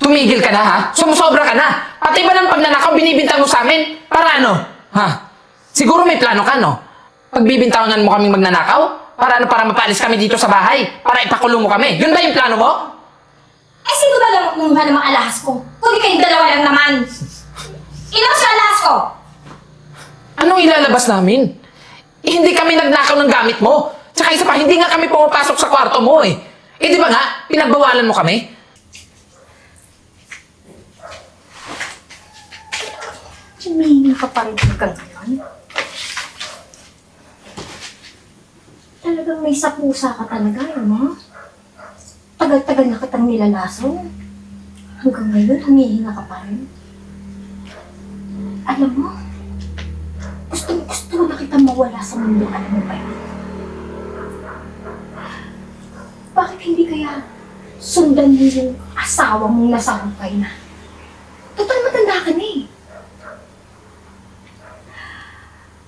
Tumigil ka na ha? Sumusobra ka na. Pati ba ng pagnanakaw binibintang mo sa amin? Para ano? Ha? Siguro may plano ka, no? Pagbibintangan mo kaming magnanakaw? Para ano? Para mapalis kami dito sa bahay? Para ipakulong mo kami? Yun ba yung plano mo? Eh, sino ba lang kumuha ng mga alahas ko? Kundi kayong dalawa lang naman. Ilang sa alahas ko? Anong ilalabas namin? Eh, hindi kami nagnakaw ng gamit mo. Tsaka isa pa, hindi nga kami pumapasok sa kwarto mo eh. Eh di ba nga, pinagbawalan mo kami? Ka pa rin hanggang ngayon? Talagang may sapusa ka talaga, ha? Tagal-tagal na kitang nilalaso. Hanggang ngayon, humihinga ka pa rin. Alam mo, gustong gusto na kitang mawala sa mundo. Alam mo ba yun? Bakit hindi kaya sundan mo yung asawa mong nasa hukay na? Total matanda ka na eh.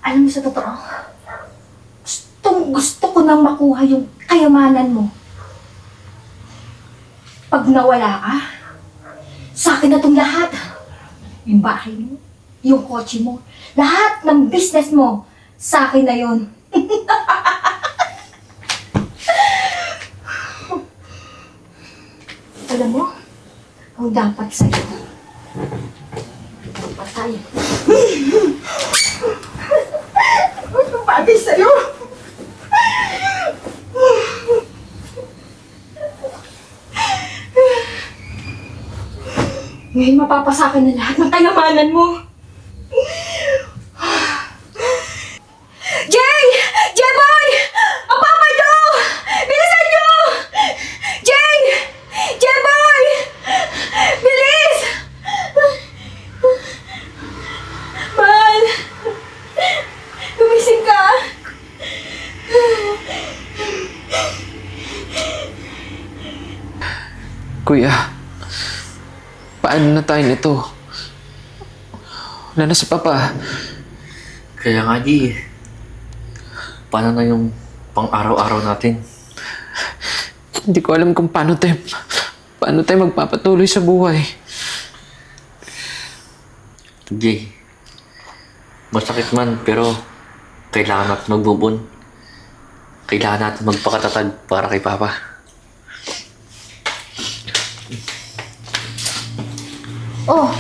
Alam mo sa totoo, gustong gusto ko nang makuha yung kayamanan mo. Pag nawala ka, sa akin na itong lahat. Yung bahay mo, yung kotse mo, lahat ng business mo, sa akin na yun. Alam mo, ang dapat sa'yo, dapat tayo. Ano bagay sa'yo? Ngayon mapapasakan na lahat ng kayamanan mo. Jay! Jeboy! Ang papa nyo! Bilisan nyo! Jay! Jeboy! Bilis! Mahal! Gumising ka! Kuya, paano na tayo nito? Wala na si Papa. Kaya nga, G. Paano na yung pang-araw-araw natin? Hindi ko alam kung paano tayo, paano tayo magpapatuloy sa buhay. G. Masakit man, pero kailangan natin mag-move on. Kailangan natin magpakatatag para kay Papa. Oh,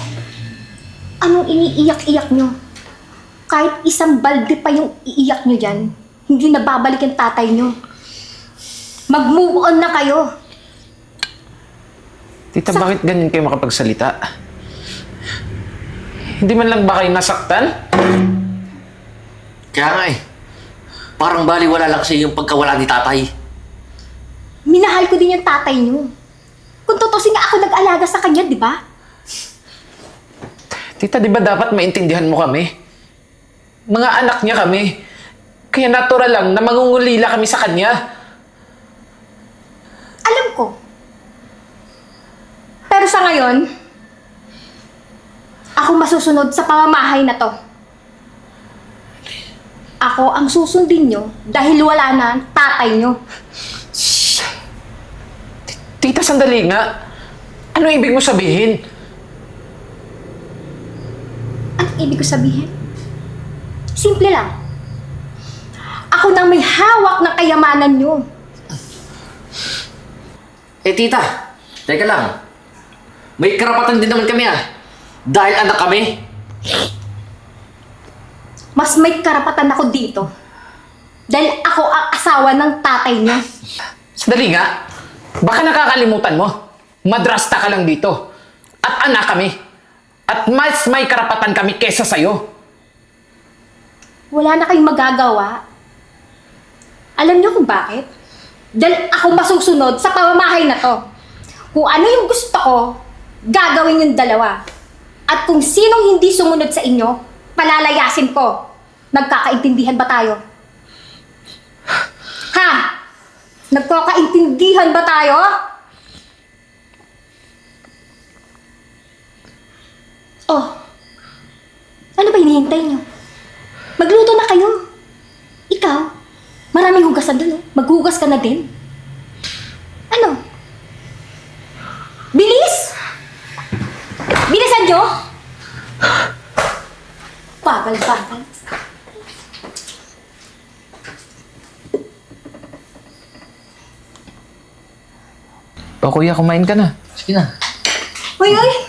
anong iniiyak-iyak nyo? Kahit isang balde pa yung iiyak nyo dyan, hindi na babalik ang tatay nyo. Mag-move on na kayo. Tita, bakit ganyan kayo makapagsalita? Hindi man lang ba kayo nasaktan? Kaya nga eh. Parang baliwala lang kasi yung pagkawala ni tatay. Minahal ko din yung tatay nyo. Kung tutusin nga ako nag-alaga sa kanya, di ba? Tita, di ba dapat maintindihan mo kami? Mga anak niya kami. Kaya natural lang na mangungulila kami sa kanya. Alam ko. Pero sa ngayon, ako masusunod sa pamamahay na to. Ako ang susundin nyo dahil wala na ang tatay nyo. Tita, sandali nga. Ano ibig mo sabihin? Ano ibig ko sabihin? Simple lang. Ako nang may hawak ng kayamanan nyo. Eh, tita. Teka lang. May karapatan din naman kami ah. Dahil anak kami. Mas may karapatan ako dito. Dahil ako ang asawa ng tatay nyo. Sandali nga. Baka nakakalimutan mo. Madrasta ka lang dito. At anak kami. At mas may karapatan kami kesa sa'yo. Wala na kayong magagawa. Alam niyo kung bakit? Dahil ako masusunod sa pamamahay na to. Kung ano yung gusto ko, gagawin yung dalawa. At kung sinong hindi sumunod sa inyo, palalayasin ko. Nagkakaintindihan ba tayo? Ha? Nagkakaintindihan ba tayo? Oh, ano ba hinihintay niyo? Magluto na kayo. Ikaw, maraming hugasan doon. Oh. Maghugas ka na din. Ano? Bilis! Bilisan niyo! Bagal-bagal. O kuya, kumain ka na. Sige na. Uy, uy!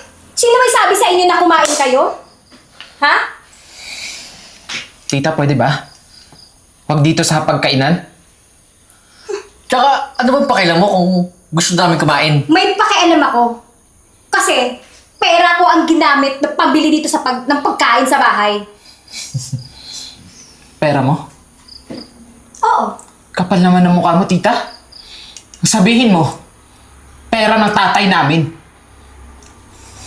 Kumain kayo? Ha? Tita, pwede ba? Huwag dito sa pagkainan. Tsaka, ano bang pakialam mo kung gusto namin kumain? May pakialam ako. Kasi, pera ko ang ginamit na pambili dito sa pag, ng pagkain sa bahay. Pera mo? Oo. Kapal naman ng mukha mo, tita. Sabihin mo, pera ng tatay namin.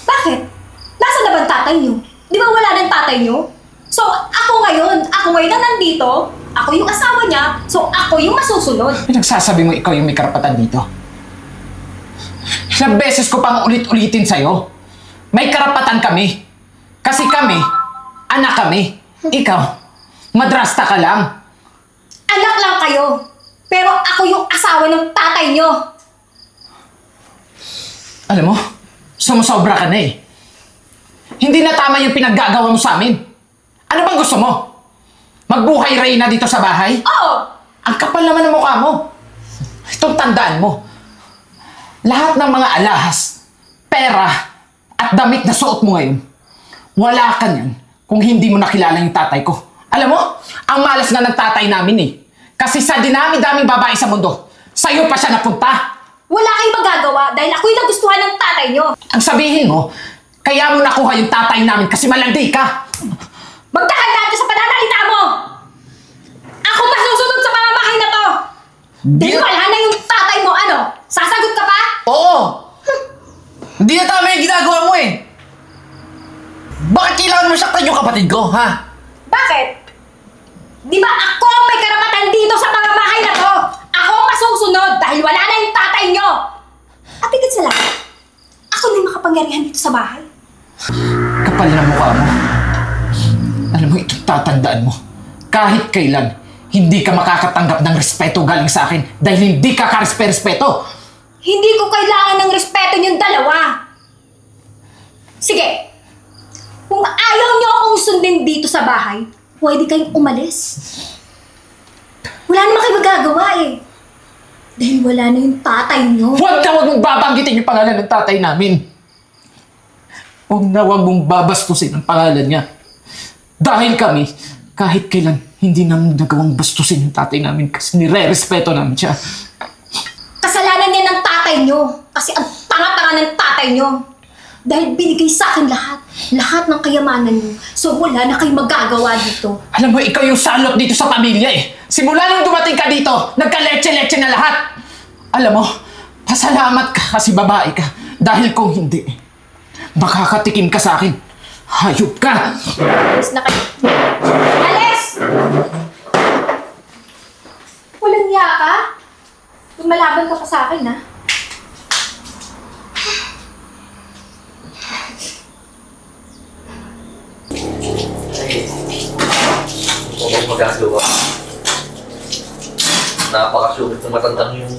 Bakit? Nasaan na ba ang tatay niyo? Di ba wala ng tatay niyo? So, ako ngayon, ako ngayon na nandito, ako yung asawa niya, so ako yung masusunod. Pinagsasabi mo ikaw yung may karapatan dito. Ilang beses ko pang ulit-ulitin sa'yo. May karapatan kami. Kasi kami, anak kami. Ikaw, madrasta ka lang. Anak lang kayo, pero ako yung asawa ng tatay niyo. Alam mo, sumusobra ka na eh. Hindi na tama yung pinaggagawa mo sa amin. Ano bang gusto mo? Magbuhay Reyna dito sa bahay? Oo! Ang kapal naman ng mukha mo. Itong tandaan mo. Lahat ng mga alahas, pera, at damit na suot mo ngayon, wala ka niyan kung hindi mo nakilala yung tatay ko. Alam mo, ang malas nga ng tatay namin eh. Kasi sa dinami-daming babae sa mundo, sa'yo pa siya napunta. Wala kayong magagawa dahil ako yung nagustuhan ng tatay niyo. Ang sabihin mo, kaya mo nakuha yung tatay namin kasi malandi ka. Magdahan ka sa pananalita mo! Ako masusunod sa pamamahay na to! Dahil wala na yung tatay mo, ano? Sasagot ka pa? Oo! Hindi na tama yung ginagawa mo eh! Bakit kailangan mo saktan yung kapatid ko, ha? Bakit? Di ba ako ang may karapatan dito sa pamamahay na to? Ako ang masusunod dahil wala na yung tatay nyo! At higit sa lahat, ako na yung makapangyarihan dito sa bahay. Kapal na mukha mo. Alam mo, ito tatandaan mo. Kahit kailan, hindi ka makakatanggap ng respeto galing sa akin dahil hindi ka karespe-respeto. Hindi ko kailangan ng respeto niyong dalawa. Sige, kung ayaw niyo akong sundin dito sa bahay, pwede kayong umalis. Wala naman kayo magagawa eh. Dahil wala na yung tatay niyo. Huwag na huwag mong babanggitin yung pangalan ng tatay namin. Huwag na huwag mong babastusin ang pangalan niya. Dahil kami, kahit kailan, hindi namin nagawang bastusin yung tatay namin kasi nire-respeto namin siya. Kasalanan niya ng tatay niyo. Kasi ang tanga-tanga ng tatay niyo. Dahil binigay sa akin lahat. Lahat ng kayamanan niyo. So wala na kayong magagawa dito. Alam mo, ikaw yung salot dito sa pamilya eh. Simula nung dumating ka dito, nagka-leche-leche na lahat. Alam mo, pasalamat ka kasi babae ka. Dahil kung hindi, makakatikim ka sa akin. Hayop ka! Alis na kayo. Alis! Walang niya ka? Lumalaban ka pa sa akin, ha? Huwag mong magagawa. Napakasungit ng matandang yung...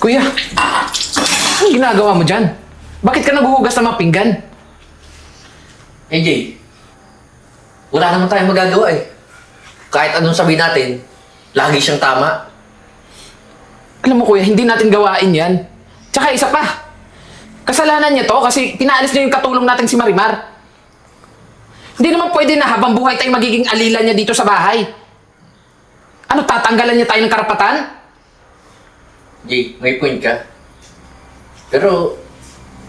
Kuya, anong ginagawa mo dyan? Bakit ka naguhugas ng mga pinggan? Jay, wala naman tayong magagawa eh. Kahit anong sabihin natin, lagi siyang tama. Alam mo kuya, hindi natin gawain yan. Tsaka isa pa, kasalanan niya to kasi pinaalis niya yung katulong natin si Marimar. Hindi naman pwede na habang buhay tayong magiging alila niya dito sa bahay. Ano, tatanggalan niya tayo ng karapatan? Jay, may point ka. Pero,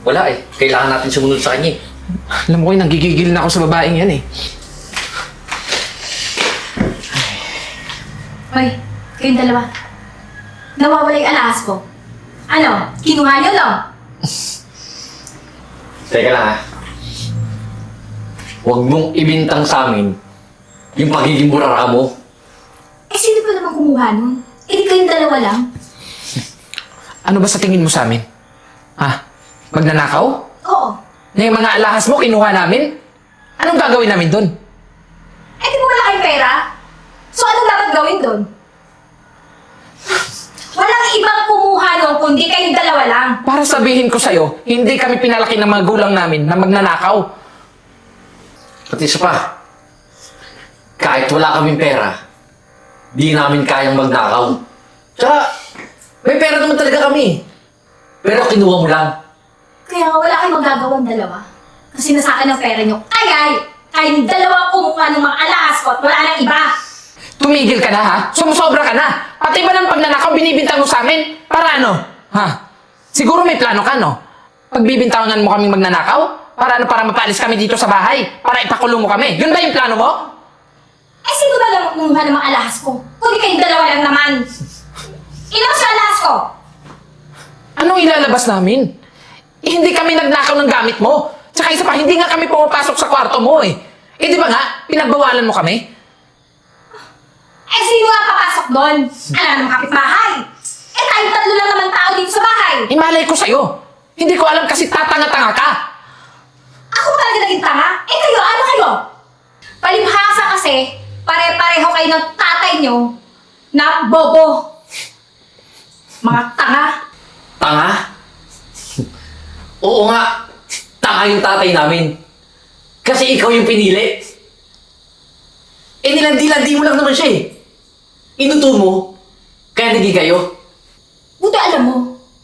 wala eh. Kailangan natin sumunod sa kanya eh. Alam mo kuya, nanggigigil na ako sa babaeng yan eh. Hoy, kayong dalawa. Nawawala yung alahas ko. Ano? Kinuha niyo, no? Teka lang ah. Huwag mong ibintang sa amin yung pagiging burara mo. Eh, sino pa naman kumuha nun? Eh, di kayong dalawa lang. Ano ba sa tingin mo sa amin? Ha? Magnanakaw? Oo. Na yung mga alahas mo, kinuha namin? Anong gagawin namin doon? Eh, di ba wala kayong pera? So, anong dapat gawin doon? Walang ibang kumuha nun, kundi kayong dalawa lang. Para sabihin ko sa'yo, hindi kami pinalaki ng mga gulang namin na magnanakaw. At isa pa, kahit wala kaming pera, di namin kayang magnakaw. Tsaka, may pera naman talaga kami. Pero kinuha mo lang. Kaya nga wala kayong magagawang dalawa. Kasi nasa akin ang pera nyo. Ay ay! Kayong dalawa kumuha ng mga alahas ko at wala nang iba. Tumigil ka na ha? Sumusobra ka na. Pati ba ng pagnanakaw binibintang mo sa amin? Para ano? Ha? Siguro may plano ka, no? Pagbibintangan mo kaming magnanakaw? Para ano? Para mapalis kami dito sa bahay? Para ipakulong mo kami? Yun ba yung plano mo? Eh sino ba naman kumuha ng mga alahas ko? Kundi kayong dalawa lang naman. Ilang sa alahas ko? Anong ilalabas namin? Eh, hindi kami nagnakaw ng gamit mo. Tsaka isa pa, hindi nga kami pumapasok sa kwarto mo eh. Eh di ba nga, pinagbawalan mo kami? Eh sino nga papasok doon? Alam naman kapitbahay. Eh tayong tatlo lang naman tao dito sa bahay. Eh malay ko sa'yo. Hindi ko alam kasi tatanga-tanga ka. Ako ba talaga naging tanga? Eh kayo, ano kayo? Palibhasa kasi, pare-pareho kayo ng tatay nyo na bobo. Mga. Tanga? Oo nga, tanga yung tatay namin. Kasi ikaw yung pinili. Eh nilandi-landi mo lang naman siya eh. Inuto mo, kaya naging kayo. Buti alam mo,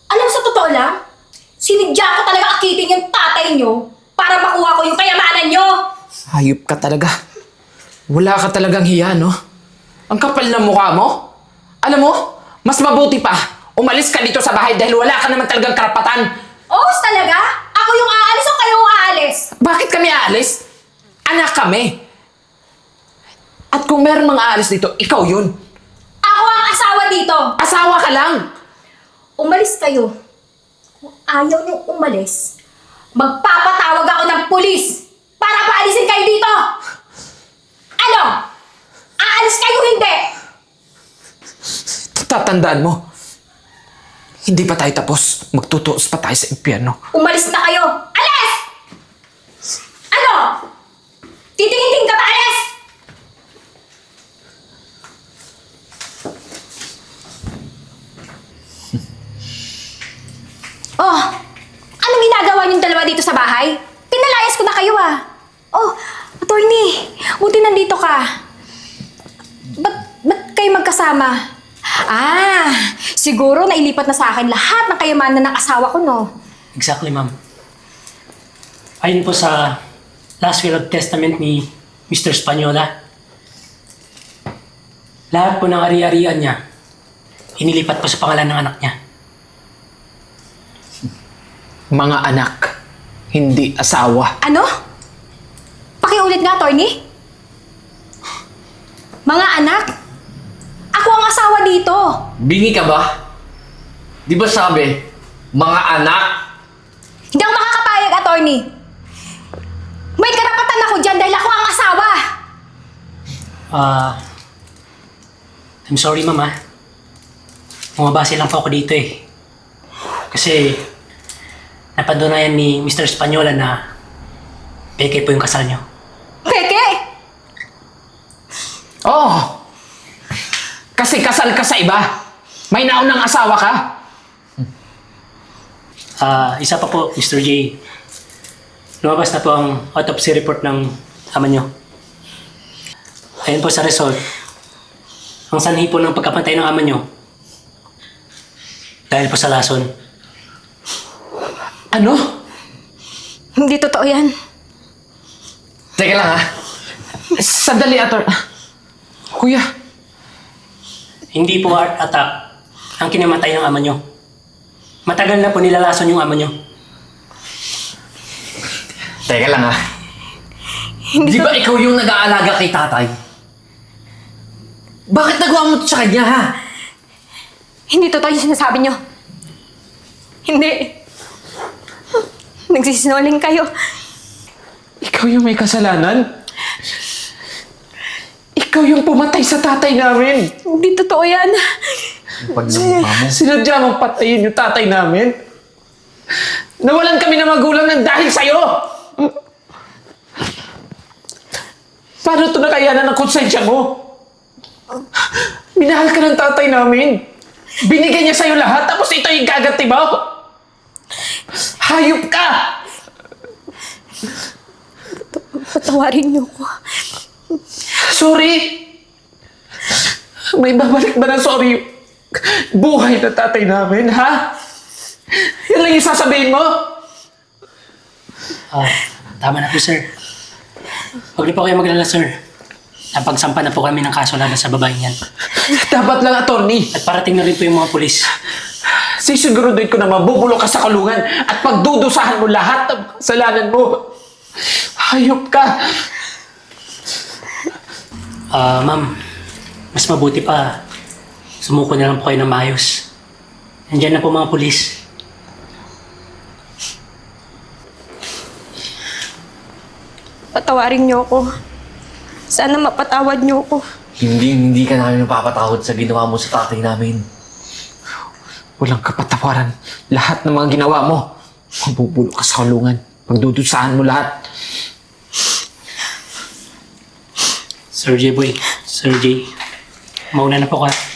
alam sa totoo lang, sinidya ko talaga akitin yung tatay nyo para makuha ko yung kayamanan nyo. Hayop ka talaga. Wala ka talagang hiya, no? Ang kapal ng mukha mo. Alam mo, mas mabuti pa, umalis ka dito sa bahay dahil wala ka naman talagang karapatan. Oo, talaga? Ako yung aalis o kayo ang aalis? Bakit kami aalis? Anak kami. At kung meron mga aalis dito, ikaw yun. Ako ang asawa dito. Asawa ka lang. Umalis kayo. Kung ayaw nyo umalis, magpapatawag ako ng pulis para paalisin kayo dito. Ano? Aalis kayo hindi? Tatandaan mo. Hindi pa tayo tapos. Magtutuos pa tayo sa impyerno. Umalis na kayo. Alis! Ano? Titingin-tingin ka ba? Alis! Oh, anong ginagawa niyong dalawa dito sa bahay? Pinalayas ko na kayo ah. Oh, attorney, buti nandito ka. Ba't, ba't kayo magkasama? Ah, siguro nailipat na sa akin lahat ng kayamanan ng asawa ko, no? Exactly, ma'am. Ayon po sa last will of testament ni Mr. Spanyola, lahat po ng ari-arian niya, inilipat po sa pangalan ng anak niya. Mga anak, hindi asawa. Ano? Pakiulit nga, attorney. Mga anak, ako ang asawa dito. Bingi ka ba? Di ba sabi, mga anak? Hindi ako makakapayag, attorney. May karapatan ako dyan dahil ako ang asawa. Ah, I'm sorry, ma'am, ah. Bumabase lang po ako dito, eh. Kasi, napatunayan ni Mr. Spanyola na peke po yung kasal niyo. Peke! Oh! Kasi kasal ka sa iba. May naunang asawa ka. Ah, isa pa po, Mr. J. Lumabas na po ang autopsy report ng ama nyo. Ayon po sa result, ang sanhi po ng pagkapantay ng ama nyo dahil po sa lason. Ano? Hindi totoo yan. Teka lang ha. Sandali, Ator. Kuya, Hindi po heart attack ang kinamatay ng ama nyo. Matagal na po nilalason yung ama nyo. Teka lang ha. Di ba ikaw yung nag-aalaga kay tatay? Bakit nagawa mo to sa kanya ha? Hindi totoo yung sinasabi nyo. Hindi. Nagsisinungaling kayo. ikaw yung may kasalanan. Ikaw yung pumatay sa tatay namin. Hindi totoo yan. Sinadya mong patayin yung tatay namin. Nawalan kami ng magulang ng dahil sa'yo. Paano ito nakayanan ng konsensya mo? Minahal ka ng tatay namin. Binigay niya sa'yo lahat, tapos ito yung gagati mo? Hayop ka! Patawarin niyo ko. Sorry! May babalik ba ng sorry buhay na tatay namin, ha? Yan lang yung sasabihin mo? Ah, tama na po, sir. Huwag niyo po kayo maglala, sir. Napagsampa na po kami ng kaso laban sa babaeng yan. Dapat lang, attorney. At parating na rin po yung mga pulis. Sisiguruduhin ko na mabubulok ka sa kulungan at pagdudusahan mo lahat ng kasalanan mo. Hayop ka! Ah, ma'am, mas mabuti pa. Sumuko na lang po kayo ng maayos. Nandiyan na po mga pulis. Patawarin niyo ako. Sana mapatawad niyo ako. Hindi, hindi ka namin mapapatawad sa ginawa mo sa tatay namin. Walang kapatawaran. Lahat ng mga ginawa mo, mabubulok ka sa kulungan. Pagdudusahan mo lahat. Sir J. Boy, Sir J. Mauna na po ka.